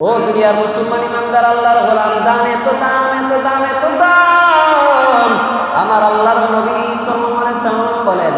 ও দুনিয়ার মুসলমান ইমানদার, আল্লাহর গোলাম দান এত, দাম এত দাম এত, দাম। আমার আল্লাহর নবী সাল্লাম বলেন,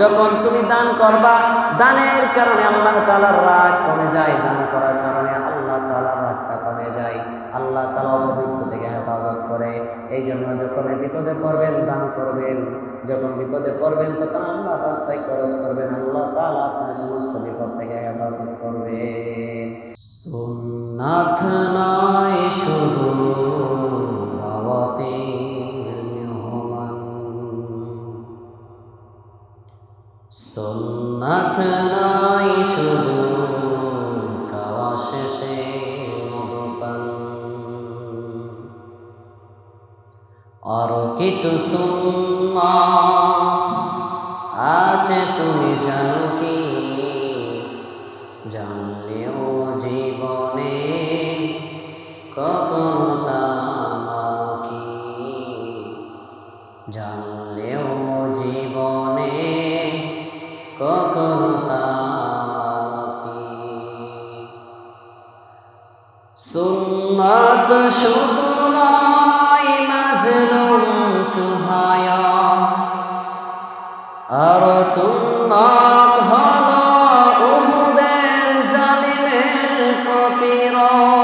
যখন তুমি দান করবা, দানের কারণে আল্লাহ তাআলার রাগ কমে যায়, দান করার কারণে আল্লাহ তাআলার রাগটা কমে যায়। আল্লাহ তাআলা অপবিত্র থেকে হেফাজত করে। এই জন্য যখন বিপদে পড়বেন, দান করবেন। যখন বিপদে পড়বেন, তখন আল্লাহ রাস্তায় খরচ করবেন। আল্লাহ তাআলা আপনার সমস্ত বিপদ থেকে হেফাজত করবেন। সুন্নাত নয় শুধু মেহমান সুন্নাত নয় শুধু খাওয়া শেষে মদপান আরও কিছু সুন্নাত আছে, তুমি জানো কি? সুন্নাত শুধু নয় মাজলুম সুহায়া। আর সুন্নাত হলো উহুদের জালিমের প্রতিরোধ।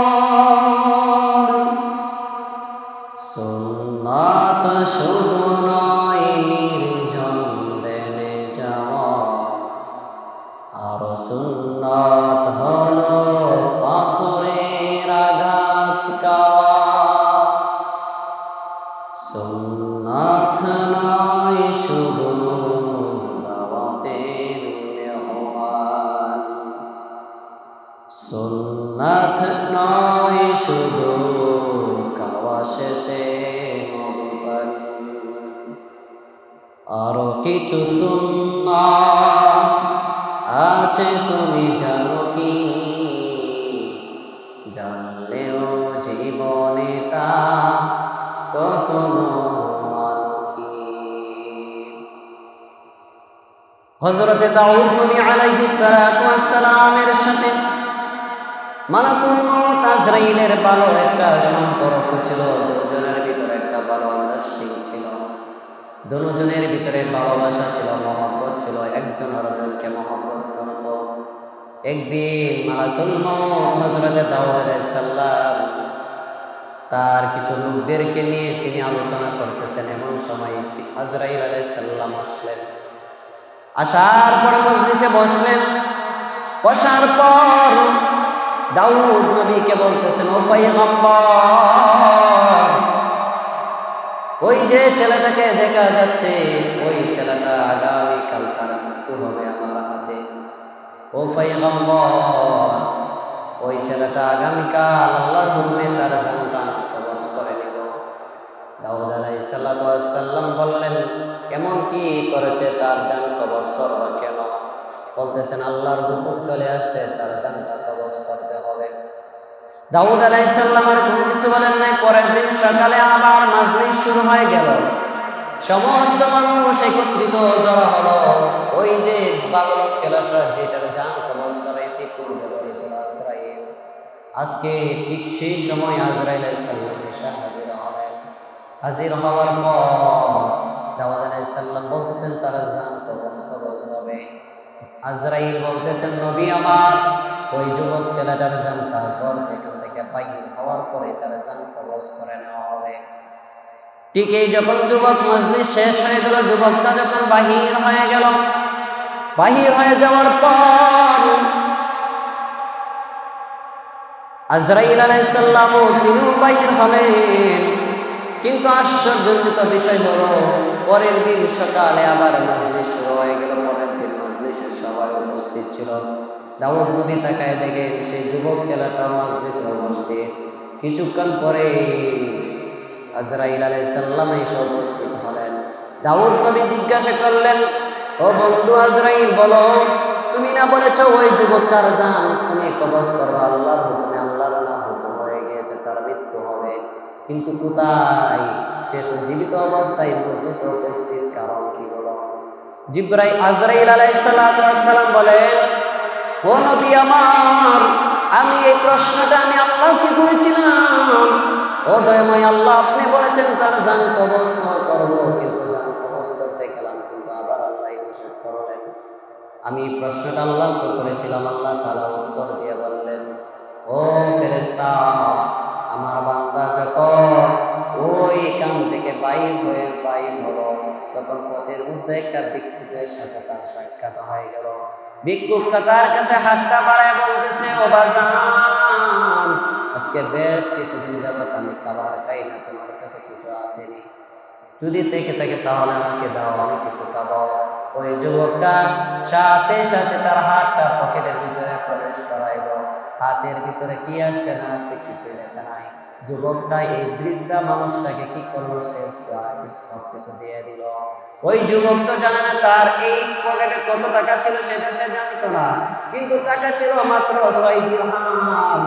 সুন্নত শুধু নয় নির্জন দেনে যাওয়া আর সুন্নাত হলো সুন্নাত নয়, শুধু খাওয়া শেষে আরও কিছু সুন্নাত আছে, তুমি জানো কি? জানলেও জীবনে তা কখনো হজরতে দাউদ নবী আলাইহিস সালাতু ওয়াস সালামের সাথে মালাকুল মউত আজরাইলের ভালো একটা সম্পর্ক ছিল, দুজনের ভিতরে একটা ভালো আন্ডারস্ট্যান্ডিং ছিল। দুজনের ভিতরে ভালোবাসা ছিল, মহব্বত ছিল একজন আরেকজনকে মহব্বত করত। একদিন মালাকুল দাউদ আলাইহিস তার কিছু লোকদেরকে নিয়ে তিনি আলোচনা করতেছেন, এমন সময় আজরাইল আলাইহিস সালাম আসলেন। আসার পরে মজলিসে বসলেন। বসার পর দাউদ নবীকে বলতেছেন, ও পয়গম্বর, ওই যে ছেলেটাকে দেখা যাচ্ছে, ওই ছেলেটা আগামীকাল তার মৃত্যু হবে আমার হাতে। ও ওই ছেলেটা আগামীকাল আল্লাহর হুকুমে তার জানটান কবজ করে নেব। দাউদ আলাই সাল্লাম বললেন, এমন কি করেছে তার জান কবজ করবা কেন? বলতেছেন, আল্লাহর হুকুম চলে আসছে, তার জানটা কবজ করতে হবে। দাউদ আলাইসাল্লাম আর কোনো কিছু বলেন নাই, পরের দিন সকালে আবার মাজলিস শুরু হয়ে গেল। সমস্ত মানুষ একত্রিত জড়ো হলো। ওই যে বাগলক ছেলেটা যেটার জান কবজ করে ইতিপূর্বে বলেছিল আজরাইল। আজকে ঠিক সেই সময় আজরাইল সাল্লাম এসে হাজির হলেন। হাজির হওয়ার পর দাওয়াদ আলাইসাল্লাম বলতেছেন, তারা জান কবজ হবে। আজরাইল বলতেছেন, নবী আমার, ওই যুবক ছেলেটার জান তারপর যেখান থেকে বাহির হওয়ার পরে তারা জান কবজ করে নেওয়া হবে। ঠিক এই যখন যুবক মজলিস শেষ হয়ে গেল, যুবকটা যখন বাহির হয়ে গেল, বাহির হয়ে যাওয়ার পর আজরাইল আলাইসাল্লাম তিনিও বাহির হলেন। কিন্তু আশ্চর্যজনিত বিষয় হলো, পরের দিন সকালে আবার মজলিস শুরু হয়ে গেল। ছিল। দাউদ নবী তাকায় দেখে সেই যুবক ছেলেটা মজলিসে উপস্থিত কিছুক্ষণ পরে এসে উপস্থিত হলেন। নবী জিজ্ঞাসা করলেন, ও বন্ধু আজরাইল, বলো, তুমি না বলেছ ওই যুবকটার জান তুমি কবজ করো? আল্লাহর হুকুমে আল্লাহর হুকুম হয়ে গিয়েছে, তার মৃত্যু হবে। কিন্তু কোথায়? সে তো জীবিত অবস্থায় উপস্থিত, কারণ কি বলো? জিব্রাই আজরাইল আলাইসালাম বলেন, ও নবী আমার, আমি এই প্রশ্নটা আমি আল্লাহ করেছিলাম। ও দয়ময় আল্লাহ, আপনি বলেছেন তার জান কবজ করব কিন্তু জান কবজ করতে গেলাম, কিন্তু আবার আল্লাহ নিষেধ করলেন। আমি প্রশ্নটা আল্লাহকে করেছিলাম, আল্লাহ তালা উত্তর দিয়ে বললেন, ও ফেরেস্তা আমার বান্দা যখন ওই কান থেকে বাইর হয়ে বাইর হলো। তখন পথের মধ্যে একটা ভিক্ষুকের সাথে তার সাক্ষাৎ হয়ে গেল। ভিক্ষুকটা তার কাছে হাতটা বাড়ায় বলতেছে, ও বাজান, আজকে বেশ কিছুদিন যাবত আমি খাবার খাই না, তোমার কাছে কিছু আসেনি। যদি থেকে থাকে তাহলে আমাকে দাও, আমি কিছু খাব। ওই যুবকটা সাথে সাথে তার হাতটা পকেটের ভিতরে প্রবেশ করাইল। হাতের ভিতরে কি আসছে না আসছে কিছুই লেখা নাই। যুবকটা এই বৃদ্ধা মানুষটাকে কি করল? সে সব কিছু দিয়ে দিল। ওই যুবক তো জানে না তার এই পকেটে কত টাকা ছিল সেটা সে জানতো না। কিন্তু টাকা ছিল মাত্র ছয় দিরহাম।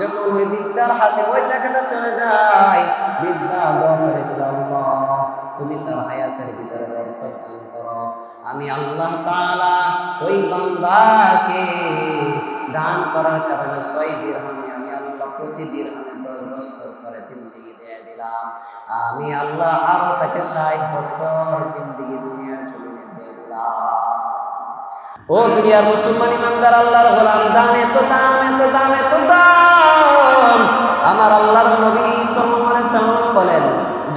যখন ওই বৃদ্ধার হাতে ওই টাকাটা চলে যায়, বৃদ্ধা দোয়া করেছিল আল্লাহ। তুমি তার হায়াতের ভিতরে বরকত দান করো। আমি আল্লাহ তাআলা ওই বান্দাকে দান করার কারণে ছয় দিরহামে, আমি আল্লাহ প্রতি দিরহামে দশ বছর করে জিন্দিগি দিয়ে দিলাম। আমি আল্লাহ আরও তাকে ষাট বছর জিন্দিগি দুনিয়ার জমিনে দিয়ে দিলাম। ও দুনিয়ার মুসলমান ইমানদার, আল্লাহর গোলাম, দান এত দাম এত দাম এত দাম। আমার আল্লাহর নবী সাল্লাম বলেন,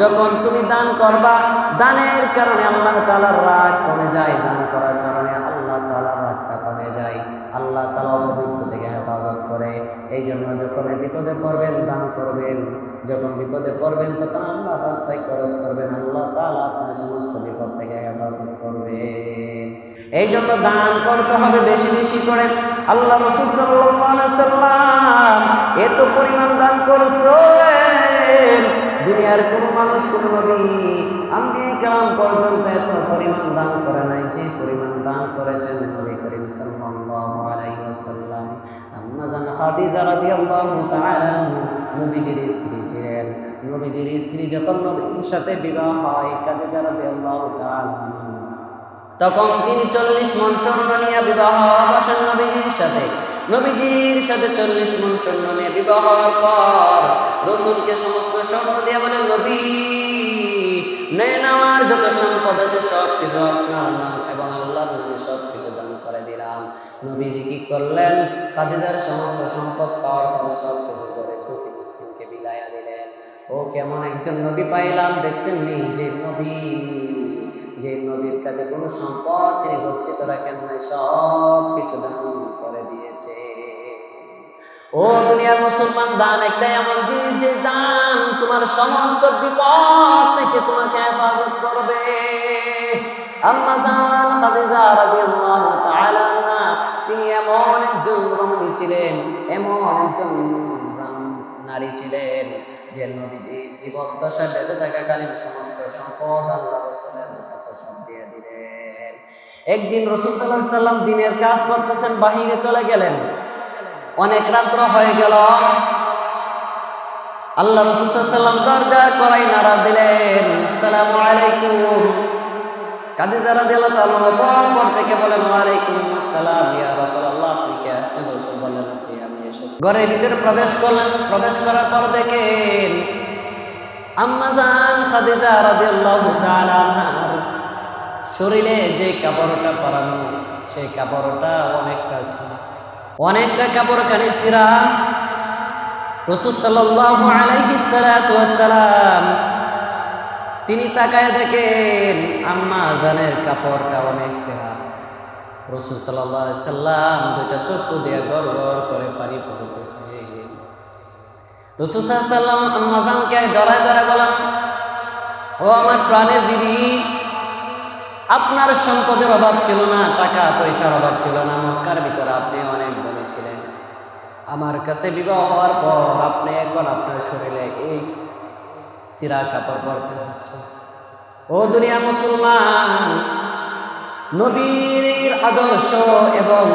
যখন তুমি দান করবা, দানের কারণে আল্লাহ তাআলার রাগ কমে যায়, দান করার কারণে আল্লাহ তাআলার রাগটা কমে যায়, আল্লাহ তালা অপবিত্র থেকে হেফাজত করে। এই জন্য যখন বিপদে পড়বেন, দান করবেন। যখন বিপদে পড়বেন, তখন আল্লাহ রাস্তায় খরচ করবেন। আল্লাহ তাআলা আপনার সমস্ত বিপদ থেকে হেফাজত করবেন এই জন্য দান করতে হবে বেশি বেশি করে। আল্লাহ রসুল সাল্লাম এত পরিমাণ দান করছেন। দুনিয়ার কোন মানুষ, কোন নবী আমি কালাম পর্যন্ত এত পরিমাণ দান করে নাই যে পরিমাণ দান করেছেন নবী করিম সাল্লাল্লাহু আলাইহি ওয়াসাল্লাম। আম্মা জান খাদিজা রাদিয়াল্লাহু তাআলা নবীজির স্ত্রী ছিলেন নবীজির স্ত্রী যখন নবীর সাথে বিবাহ হয়, খাদিজা রাদিয়াল্লাহু তাআলা তখন তিনি চল্লিশ মন স্বর্ণ নিয়ে বিবাহ বসেন নবীজির সাথে। নবীজির সাথে চল্লিশ মন স্বর্ণ নিয়ে বিবাহ হওয়ার পর রসুলকে সমস্ত স্বর্ণ দিয়ে বলেন, নবী, নেন আমার যত সম্পদ আছে সব কিছু আপনার নাম এবং আল্লাহর নামে সব কিছু দান করে দিলাম। নবীজি কি করলেন? খাদিজার সমস্ত সম্পদ পাওয়ার পর সব কিছু করে ফকির মিসকিনকে বিলাইয়া দিলেন। ও কেমন একজন নবী পাইলাম দেখছেন নি যে নবী কাছে কোনো সম্পদ তিনি গচ্ছিত রাখেন নাই সব কিছু দান করে দিয়েছে। ও দুনিয়ার মুসলমান দান একটা এমন জিনিস যে দান তোমার সমস্ত বিপদ থেকে তোমাকে হেফাজত করবে। আম্মা জান, খাদিজা রাদিয়াল্লাহু তাআলা তিনি এমন একজন রমণী ছিলেন, এমন একজন নারী ছিলেন যে নবীজি জীবন দশা বেঁচে থাকাকালীন সমস্ত সম্পদ আল্লাহ রসুলের কাছে একদিন রসুল সাল্লাম দিনের কাজ করতেছেন, বাহিরে চলে গেলেন। অনেক রাত্র হয়ে গেল। আল্লাহ রসুল সাল্লাম দরজা করাই নাড়া দিলেন। আসসালামু আলাইকুম। কাদিজা রাদিয়াল্লাহু তাআলা পর থেকে বলেন, ওয়ালাইকুম আসসালাম ইয়া আপনি কে আসছেন? রাসূল আমি এসেছি। ভিতরে প্রবেশ করলেন। প্রবেশ করার পর দেখেন আম্মা জান খাদিজা রাদিয়াল্লাহু তাআলা শরীরে যে কাপড়টা পরানো সেই কাপড়টা অনেকটা ছিল। অনেকটা কাপড় কানে ছিঁড়া রসুল সালাতু তিনি তাকায় দেখেন, আম্মা জানের কাপড়টা অনেক সেরা রসুল সাল্লাহ সাল্লাম দুইটা চক্ষু দিয়ে গড় গড় করে পানি পড়তেছে। রসুল সাল্লাম আম্মা জানকে ডরায় ডরায় বলেন ও আমার প্রাণের বিবি আপনার সম্পদের অভাব ছিল না, টাকা পয়সার অভাব ছিল না, মক্কার ভিতরে আপনি অনেক ধনী ছিলেন। আমার কাছে বিবাহ হওয়ার পর আপনি এখন আপনার শরীরে এই সিরা কাপড় পরতে হচ্ছে। ও দুনিয়ার মুসলমান, নবীর আদর্শ এবং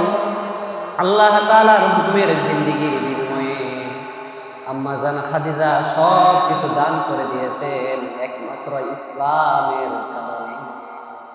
আল্লাহ তালার হুকুমের জিন্দিগির বিনিময়ে আম্মা জান খাদিজা সব কিছু দান করে দিয়েছেন। একমাত্র ইসলামের কারণে।